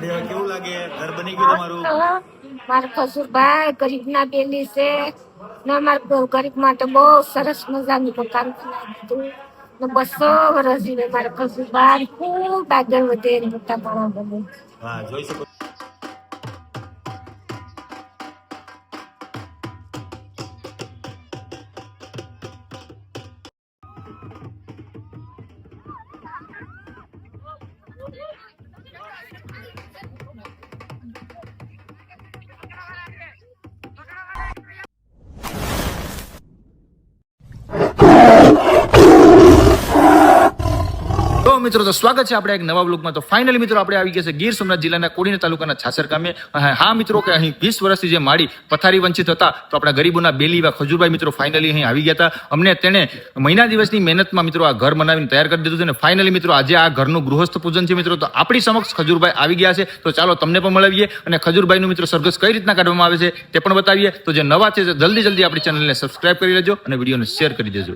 અને કેવું લાગે? ઘર બની ગયું તમારું? મારા ખસુરભાઈ ગરીબ ના બેલી છે. ને અમારા ગરીબ માટે બહુ સરસ મજાનું મકાન બનાવી દીધું ને બસો વર્ષ મારા ખસુરભાઈ ખૂબ આગળ વધે મોટા બને. હા જોઈ શકો. મિત્રો, તો સ્વાગત છે આપણે એક નવા બ્લોગમાં તો ફાઇનલી મિત્રો, આપણે આવી ગયા છે ગીર સોમનાથ જિલ્લાના કોડીના તાલુકાના છાસર ગામે. હા મિત્રો, કે અહીં વીસ વર્ષથી જે માળી પથારી વંચિત હતા, તો આપણા ગરીબોના બેલી એવા ખજૂરભાઈ મિત્રો ફાઇનલી અહીં આવી ગયા હતા. અમને તેણે મહિના દિવસની મહેનતમાં મિત્રો આ ઘર બનાવીને તૈયાર કરી દીધું છે. અને ફાઇનલી મિત્રો, આજે આ ઘરનું ગૃહસ્થ પૂજન છે મિત્રો. તો આપણી સમક્ષ ખજુરભાઈ આવી ગયા છે. તો ચાલો તમને પણ મળાવીએ અને ખજુરભાઈનું મિત્રો સરઘસ કઈ રીતના કાઢવામાં આવે છે તે પણ બતાવીએ. તો જે નવા છે જલ્દી જલ્દી આપણી ચેનલને સબસ્ક્રાઇબ કરી લેજો અને વિડીયોને શેર કરી દેજો.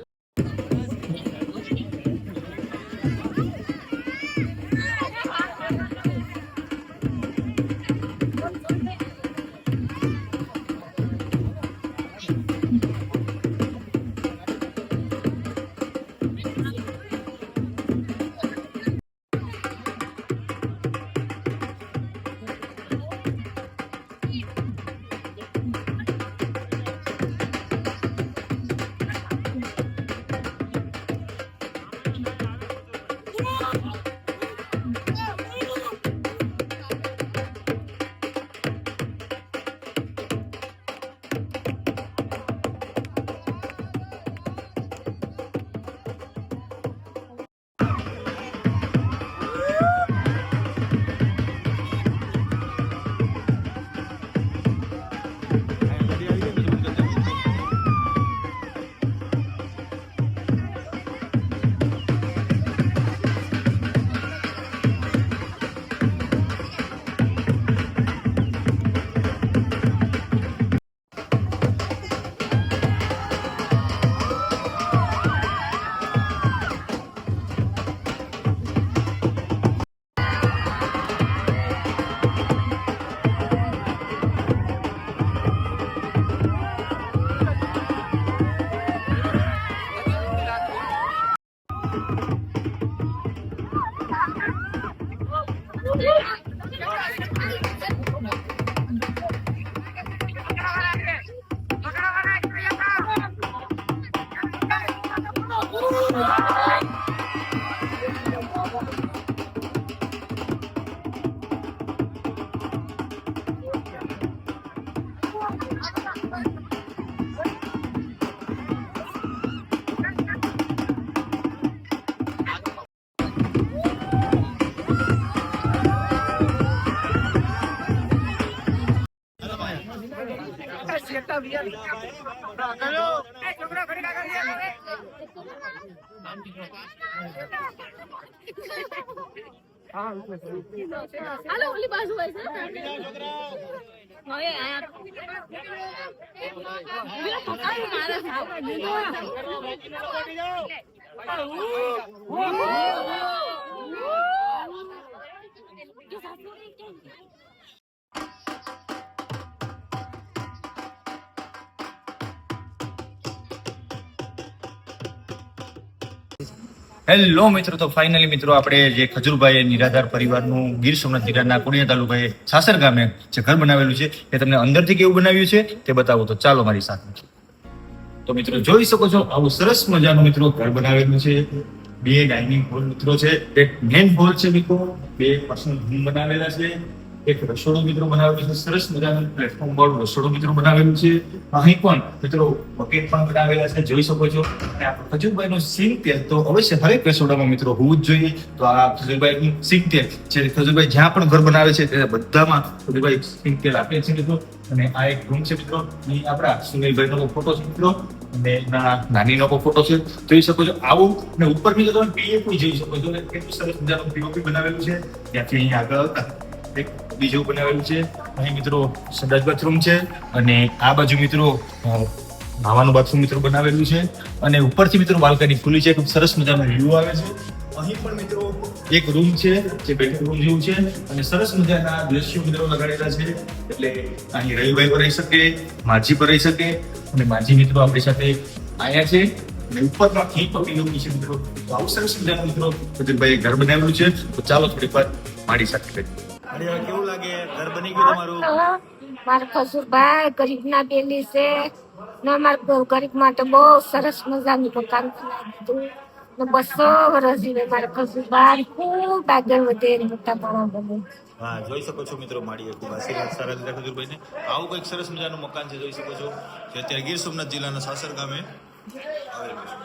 嗯。चेटा लिया करो ए छोकरा खड़े का कर। लिया हाँ हेलो ओली बाजू है सर होए हाँ, आया। मेरा पता ही मारा था। बैठ जाओ હેલો મિત્રો, તો ફાઇનલી મિત્રો આપણે જે ખજુરભાઈ નિરાધાર પરિવારનું ગીર સોમનાથ જિલ્લાના કુડિયા તાલુકાએ સાસર ગામે જે ઘર બનાવેલું છે, એ તમને અંદરથી કેવું બનાવ્યું છે, તે બતાવો. તો ચાલો મારી સાથે. તો મિત્રો, જોઈ શકો છો, આવું સરસ મજાનું મિત્રો ઘર બનાવેલું છે. બે ડાઇનિંગ હોલ મિત્રો છે. એક મેન હોલ છે મિત્રો. બે પર્સનલ રૂમ બનાવેલા છે. એક રસોડું મિત્રો બનાવેલું છે, સરસ મજાનું પ્લેટફોર્મ વાળું રસોડું મિત્રો બનાવેલું છે. અહીં પણ મિત્રો બકેટ પણ બનાવેલા છે, જોઈ શકો છો. અને આ ખજુરભાઈ નું સિંગ તેલ તો અવશ્ય હરેક રસોડામાં મિત્રો હોવું જ જોઈએ. તો આ ખજુરભાઈ નું સિંગ તેલ છે, ખજુરભાઈ જ્યાં પણ ઘર બનાવે છે, ત્યાં બધામાં ખજુરભાઈ સિંગ તેલ આપે છે મિત્રો. અને આ એક રૂમ છે મિત્રો. અહીં આપણા સુનિલભાઈ નો ફોટો છે મિત્રો. અને એના નાનીનો પણ ફોટો છે. જોઈ શકો છો આવું. અને ઉપર મિત્રો તમે પીએફ જોઈ શકો છો. કેટલું સરસ મજાનું પીઓપી બનાવેલું છે. ત્યાંથી અહીં આગળ એક બીજું બનાવેલું છે. અહીં મિત્રો સંડાસ બાથરૂમ છે અને આ બાજુ મિત્રો નાવાનું બાથરૂમ મિત્રો બનાવેલું છે. અને ઉપરથી મિત્રો બાલ્કની ખુલ્લી છે, ખૂબ સરસ મજાનો વ્યૂ આવે છે. અહીં પણ મિત્રો એક રૂમ છે, જે બેડરૂમ રૂમ જેવું છે. અને સરસ મજાના દ્રશ્યો મિત્રો લગાડેલા છે. એટલે અહીં રવિભાઈ પર રહી શકે, માજી પર રહી શકે. અને માજી મિત્રો આપણી સાથે આવ્યા છે. અને ઉપરમાં મિત્રો. તો સરસ મજાનું મિત્રો ઘર બનાવેલું છે. તો ચાલો થોડીક વાર માડી સાથે. અરે હવે કેવું લાગે? ઘર બની ગયું તમારું? મારા ખસુરભાઈ ગરીબ ના બેલી છે. ને મારા ગરીબ માટે બહુ સરસ મજાનું મકાન બનાવી દીધું ને બસો વર્ષ જીવે મારા ખસુરભાઈ ખૂબ આગળ વધે મોટા માણસ બને. હા જોઈ શકો છો મિત્રો માડીએ ખૂબ આશીર્વાદ સારા દીધા ખજૂરભાઈને. આવું કંઈક સરસ મજાનું મકાન છે જોઈ શકો છો. જે અત્યારે ગીર સોમનાથ જિલ્લાના સાસર ગામે આવેલું છે.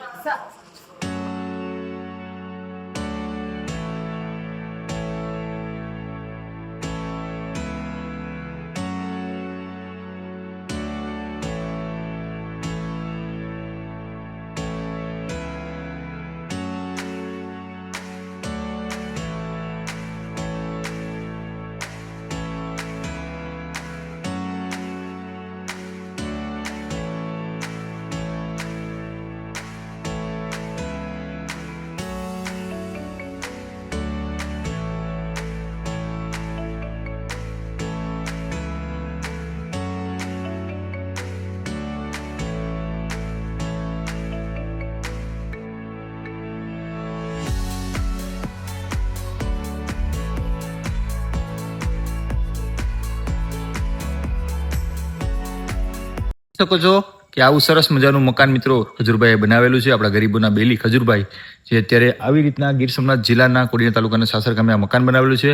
શકો છો કે આવું સરસ મજાનું મકાન મિત્રો ખજુરભાઈએ બનાવેલું છે. આપણા ગરીબોના બેલી ખજુરભાઈ, જે અત્યારે આવી રીતના ગીર સોમનાથ જિલ્લાના કોડીના તાલુકાના સાસર ગામે આ મકાન બનાવેલું છે.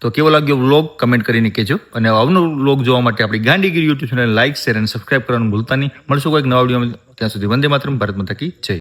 તો કેવો લાગ્યો વ્લોગ? કમેન્ટ કરીને કહેજો. અને આવનો વ્લોગ જોવા માટે આપણી Gandhigiri YouTube channel like share અને સબસ્ક્રાઇબ કરવાનું ભૂલતા નહીં. મળશું કોઈક નવા વીડિયો ત્યાં સુધી વંદે માતરમ. ભારત માતા કી જય.